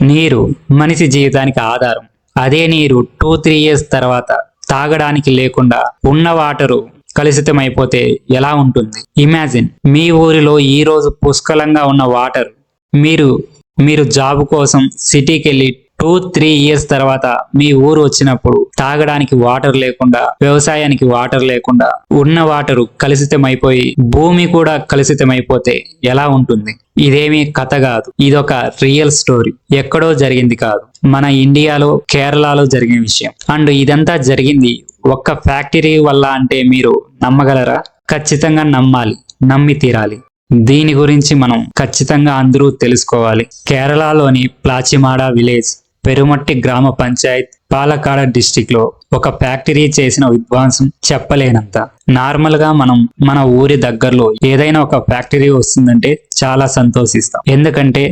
నీరు మనిషి జీవితానికి ఆధారం. అదే నీరు టూ త్రీ ఇయర్స్ తర్వాత తాగడానికి లేకుండా ఉన్న వాటరు కలుషితమైపోతే ఎలా ఉంటుంది? ఇమాజిన్ మీ ఊరిలో ఈ రోజు పుష్కలంగా ఉన్న వాటర్. మీరు మీరు జాబ్ కోసం సిటీకి వెళ్ళి టూ త్రీ ఇయర్స్ తర్వాత మీ ఊరు వచ్చినప్పుడు తాగడానికి వాటర్ లేకుండా వ్యవసాయానికి వాటర్ లేకుండా ఉన్న వాటరు కలుషితమైపోయి భూమి కూడా కలుషితమైపోతే ఎలా ఉంటుంది? ఇదేమీ కథ కాదు. ఇదొక రియల్ స్టోరీ. ఎక్కడో జరిగింది కాదు. మన ఇండియాలో కేరళలో జరిగిన విషయం. అండ్ ఇదంతా జరిగింది ఒక్క ఫ్యాక్టరీ వల్ల అంటే మీరు నమ్మగలరా? ఖచ్చితంగా నమ్మాలి. నమ్మి తీరాలి. దీని గురించి మనం ఖచ్చితంగా అందరూ తెలుసుకోవాలి. కేరళలోని ప్లాచిమాడ విలేజ్. పెరుమట్టి గ్రామ పంచాయత్ పాలకాడ డిస్టిక్లో ఒక ఫ్యాక్టరీ చేసిన విధ్వంసం చెప్పలేనంత. నార్మల్గా మనం మన ఊరి దగ్గరలో ఏదైనా ఒక ఫ్యాక్టరీ వస్తుందంటే చాలా సంతోషిస్తాం. ఎందుకంటే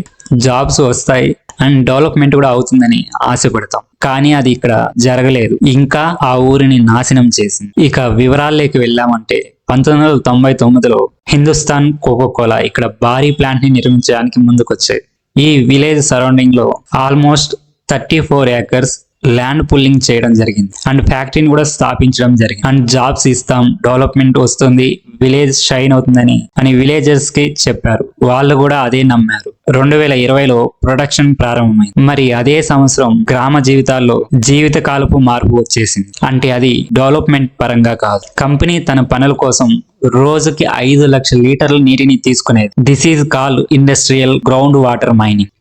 జాబ్స్ వస్తాయి అండ్ డెవలప్మెంట్ కూడా అవుతుందని ఆశపడతాం. కానీ అది ఇక్కడ జరగలేదు. ఇంకా ఆ ఊరిని నాశనం చేసింది. ఇక వివరాల్లోకి వెళ్ళామంటే పంతొమ్మిది వందల తొంభై తొమ్మిదిలో హిందుస్థాన్ కోకో కోలా ఇక్కడ భారీ ప్లాంట్ని నిర్మించడానికి ముందుకొచ్చాయి. ఈ village సరౌండింగ్లో almost thirty four acres land pooling చేయడం జరిగింది. అండ్ ఫ్యాక్టరీని కూడా స్థాపించడం జరిగింది. అండ్ జాబ్స్ ఇస్తాం డెవలప్మెంట్ వస్తుంది విలేజ్ షైన్ అవుతుందని అని విలేజర్స్కి చెప్పారు. వాళ్ళు కూడా అదే నమ్మారు. రెండు వేల ఇరవైలో ప్రొడక్షన్ ప్రారంభమైంది. మరి అదే సంవత్సరం గ్రామ జీవితాల్లో జీవితకాలపు మార్పు వచ్చేసింది. అంటే అది డెవలప్మెంట్ పరంగా కాదు. కంపెనీ తన పనుల కోసం రోజుకి ఐదు లక్షల లీటర్ల నీటిని తీసుకునేది. This is call industrial ground water mining.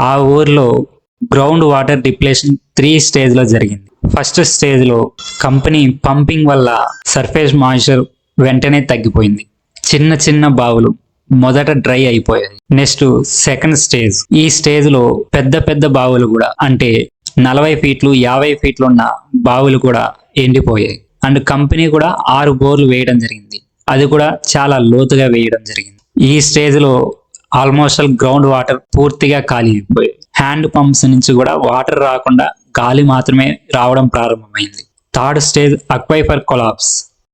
ఆ ఊర్లో గ్రౌండ్ వాటర్ డిప్లేషన్ త్రీ స్టేజ్లో జరిగింది. ఫస్ట్ స్టేజ్లో కంపెనీ పంపింగ్ వల్ల సర్ఫేస్ మాయిశ్చర్ వెంటనే తగ్గిపోయింది. చిన్న చిన్న బావులు మొదట డ్రై అయిపోయాయి. Next second stage. ఈ స్టేజ్లో పెద్ద పెద్ద బావులు కూడా అంటే నలభై ఫీట్లు యాభై ఫీట్లు ఉన్న బావులు కూడా ఎండిపోయాయి. అండ్ కంపెనీ కూడా ఆరు బోర్లు వేయడం జరిగింది. అది కూడా చాలా లోతుగా వేయడం జరిగింది. ఈ స్టేజ్లో ఆల్మోస్ట్ గ్రౌండ్ వాటర్ పూర్తిగా ఖాళీ అయిపోయాయి హ్యాండ్ పంప్స్ నుంచి కూడా వాటర్ రాకుండా గాలి మాత్రమే రావడం ప్రారంభమైంది. Third stage aquifer collapse.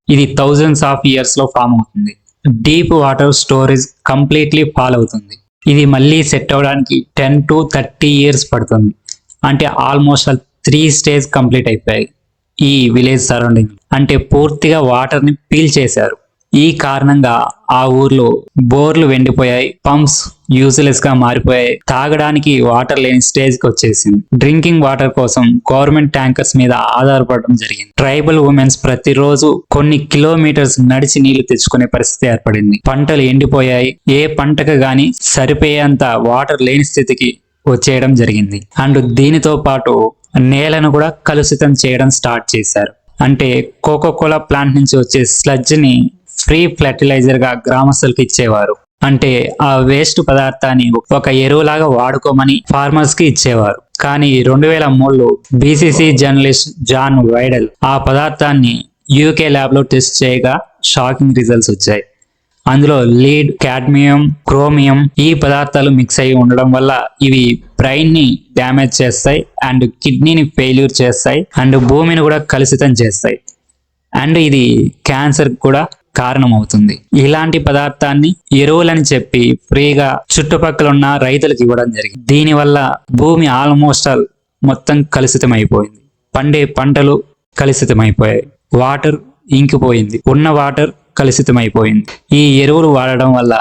ఇది థౌజండ్స్ ఆఫ్ ఇయర్స్లో ఫామ్ అవుతుంది. Deep water storage completely fall అవుతుంది. ఇది మళ్ళీ సెట్ అవడానికి టెన్ టు థర్టీ ఇయర్స్ పడుతుంది. అంటే ఆల్మోస్ట్ త్రీ స్టేజ్ కంప్లీట్ అయిపోయాయి ఈ విలేజ్ సరౌండింగ్. అంటే పూర్తిగా వాటర్ని పీల్ చేశారు. ఈ కారణంగా ఆ ఊర్లో బోర్లు వెండిపోయాయి పంప్స్ యూజ్లెస్గా మారిపోయాయి. తాగడానికి వాటర్ లేని స్టేజ్కి వచ్చేసింది. డ్రింకింగ్ వాటర్ కోసం గవర్నమెంట్ ట్యాంకర్స్ మీద ఆధారపడడం జరిగింది. ట్రైబల్ ఉమెన్స్ ప్రతిరోజు కొన్ని కిలోమీటర్స్ నడిచి నీళ్ళు తెచ్చుకునే పరిస్థితి ఏర్పడింది. పంటలు ఎండిపోయాయి. ఏ పంటకు గాని సరిపోయేంత వాటర్ లేని స్థితికి వచ్చేయడం జరిగింది. అండ్ దీనితో పాటు నేలను కూడా కలుషితం చేయడం స్టార్ట్ చేశారు. అంటే కోకో కోలా ప్లాంట్ నుంచి వచ్చే స్లజ్ని ఫ్రీ ఫెర్టిలైజర్గా గ్రామస్తులకు ఇచ్చేవారు. అంటే ఆ వేస్ట్ పదార్థాన్ని ఒక ఎరువులాగా వాడుకోమని ఫార్మర్స్కి ఇచ్చేవారు. కానీ రెండు వేల మూడులో బీసీసీ జర్నలిస్ట్ జాన్ వైడల్ ఆ పదార్థాన్ని యూకే ల్యాబ్లో టెస్ట్ చేయగా షాకింగ్ రిజల్ట్స్ వచ్చాయి. అందులో లీడ్ క్యాడ్మియం క్రోమియం ఈ పదార్థాలు మిక్స్ అయి ఉండడం వల్ల ఇవి బ్రెయిన్ని డ్యామేజ్ చేస్తాయి అండ్ కిడ్నీని ఫెయిల్యూర్ చేస్తాయి అండ్ భూమిని కూడా కలుషితం చేస్తాయి. అండ్ ఇది క్యాన్సర్ కూడా కారణమవుతుంది. ఇలాంటి పదార్థాన్ని ఎరువులని చెప్పి ఫ్రీగా చుట్టుపక్కల ఉన్న రైతులకు ఇవ్వడం జరిగింది. దీనివల్ల భూమి ఆల్మోస్ట్ ఆల్ మొత్తం కలుషితమైపోయింది. పండే పంటలు కలుషితమైపోయాయి. వాటర్ ఇంకిపోయింది. ఉన్న వాటర్ కలుషితమైపోయింది. ఈ ఎరువులు వాడడం వల్ల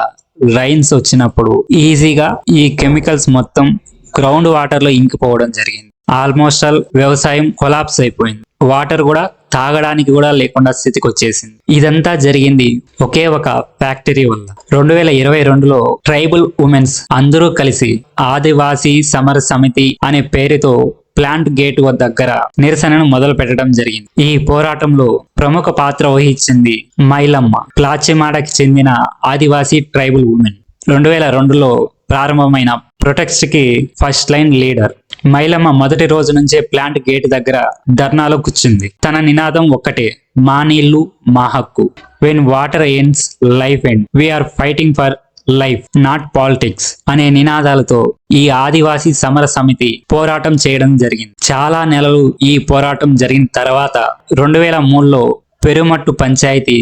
రైన్స్ వచ్చినప్పుడు ఈజీగా ఈ కెమికల్స్ మొత్తం గ్రౌండ్ వాటర్లో ఇంకిపోవడం జరిగింది. ఆల్మోస్ట్ ఆల్ వ్యవసాయం కొలాప్స్ అయిపోయింది. వాటర్ కూడా తాగడానికి కూడా లేకుండా స్థితికి వచ్చేసింది ఇదంతా జరిగింది ఒకే ఒక ఫ్యాక్టరీ వల్ల. రెండు వేల ఇరవై రెండులో ట్రైబల్ ఉమెన్స్ అందరూ కలిసి ఆదివాసీ సమర సమితి అనే పేరుతో ప్లాంట్ గేట్ దగ్గర నిరసనను మొదలు పెట్టడం జరిగింది. ఈ పోరాటంలో ప్రముఖ పాత్ర వహించింది మైలమ్మ ప్లాచిమాడకి చెందిన ఆదివాసీ ట్రైబల్ ఉమెన్. రెండు వేల రెండులో ప్రారంభమైన ప్రొటెక్స్ట్కి ఫస్ట్ లైన్ లీడర్. మైలమ్మ మొదటి రోజు నుంచే ప్లాంట్ గేట్ దగ్గర ధర్నాలో కూర్చుంది. తన నినాదం ఒక్కటే మా నీళ్ళు మా హక్కు. When water ends life end we are fighting for life not politics అనే నినాదాలతో ఈ ఆదివాసీ సమర సమితి పోరాటం చేయడం జరిగింది. చాలా నెలలు ఈ పోరాటం జరిగిన తర్వాత రెండు వేల మూడులో పెరుమట్టు పంచాయతీ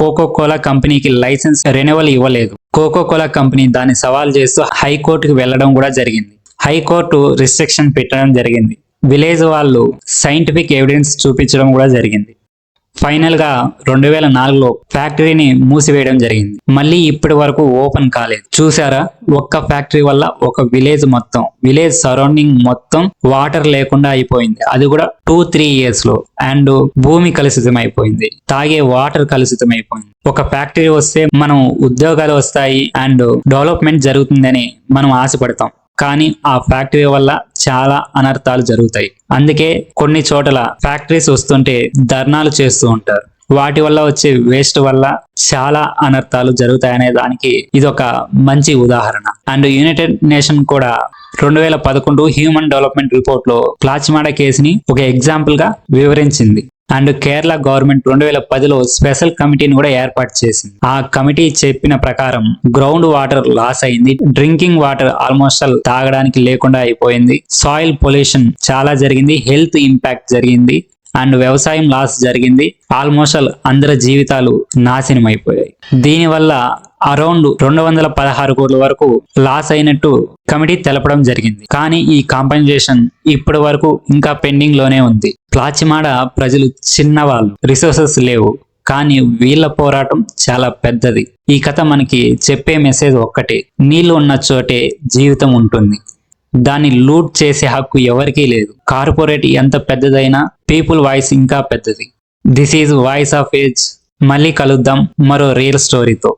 కోకో కోలా కంపెనీకి లైసెన్స్ రెన్యువల్ ఇవ్వలేదు. కోకో కోలా కంపెనీ దాన్ని సవాల్ చేస్తూ హైకోర్టుకు వెళ్ళడం కూడా జరిగింది. హైకోర్టు రిస్ట్రిక్షన్ పెట్టడం జరిగింది. విలేజ్ వాళ్ళు సైంటిఫిక్ ఎవిడెన్స్ చూపించడం కూడా జరిగింది. ఫైనల్గా రెండు వేల నాలుగులో ఫ్యాక్టరీని మూసివేయడం జరిగింది. మళ్ళీ ఇప్పటి వరకు ఓపెన్ కాలేదు. చూసారా ఒక్క ఫ్యాక్టరీ వల్ల ఒక విలేజ్ మొత్తం విలేజ్ సరౌండింగ్ మొత్తం వాటర్ లేకుండా అయిపోయింది. అది కూడా టూ త్రీ ఇయర్స్లో అండ్ భూమి కలుషితం అయిపోయింది తాగే వాటర్ కలుషితం అయిపోయింది ఒక ఫ్యాక్టరీ వస్తే మనం ఉద్యోగాలు వస్తాయి అండ్ డెవలప్మెంట్ జరుగుతుందని మనం ఆశపడతాం. కానీ ఆ ఫ్యాక్టరీ వల్ల చాలా అనర్థాలు జరుగుతాయి. అందుకే కొన్ని చోట్ల ఫ్యాక్టరీస్ వస్తుంటే ధర్నాలు చేస్తూ ఉంటారు. వాటి వల్ల వచ్చే వేస్ట్ వల్ల చాలా అనర్థాలు జరుగుతాయనే దానికి ఇది ఒక మంచి ఉదాహరణ. అండ్ యునైటెడ్ నేషన్ కూడా రెండు వేల పదకొండు హ్యూమన్ డెవలప్మెంట్ రిపోర్ట్లో ప్లాచిమాడ కేసుని ఒక ఎగ్జాంపుల్గా వివరించింది. అండ్ కేరళ గవర్నమెంట్ రెండు వేల పదిలో స్పెషల్ కమిటీని కూడా ఏర్పాటు చేసింది. ఆ కమిటీ చెప్పిన ప్రకారం గ్రౌండ్ వాటర్ లాస్ అయింది. డ్రింకింగ్ వాటర్ ఆల్మోస్ట్ ఆల్ తాగడానికి లేకుండా అయిపోయింది. సాయిల్ పొల్యూషన్ చాలా జరిగింది. హెల్త్ ఇంపాక్ట్ జరిగింది. అండ్ వ్యవసాయం లాస్ జరిగింది. ఆల్మోస్ట్ ఆల్ అందరి జీవితాలు నాశనం అయిపోయాయి దీనివల్ల అరౌండ్ రెండు వందల పదహారు కోట్ల వరకు లాస్ అయినట్టు కమిటీ తెలపడం జరిగింది. కానీ ఈ కాంపెన్సేషన్ ఇప్పటి వరకు ఇంకా పెండింగ్లోనే ఉంది. ప్లాచిమాడ ప్రజలు చిన్నవాళ్ళు. రిసోర్సెస్ లేవు. కానీ వీళ్ళ పోరాటం చాలా పెద్దది. ఈ కథ మనకి చెప్పే మెసేజ్ ఒక్కటే. నీళ్ళు ఉన్న చోటే జీవితం ఉంటుంది. దాన్ని లూట్ చేసే హక్కు ఎవరికీ లేదు. కార్పొరేట్ ఎంత పెద్దదైనా పీపుల్ వాయిస్ ఇంకా పెద్దది. This is voice of age. మళ్ళీ కలుద్దాం మరో రియల్ స్టోరీతో.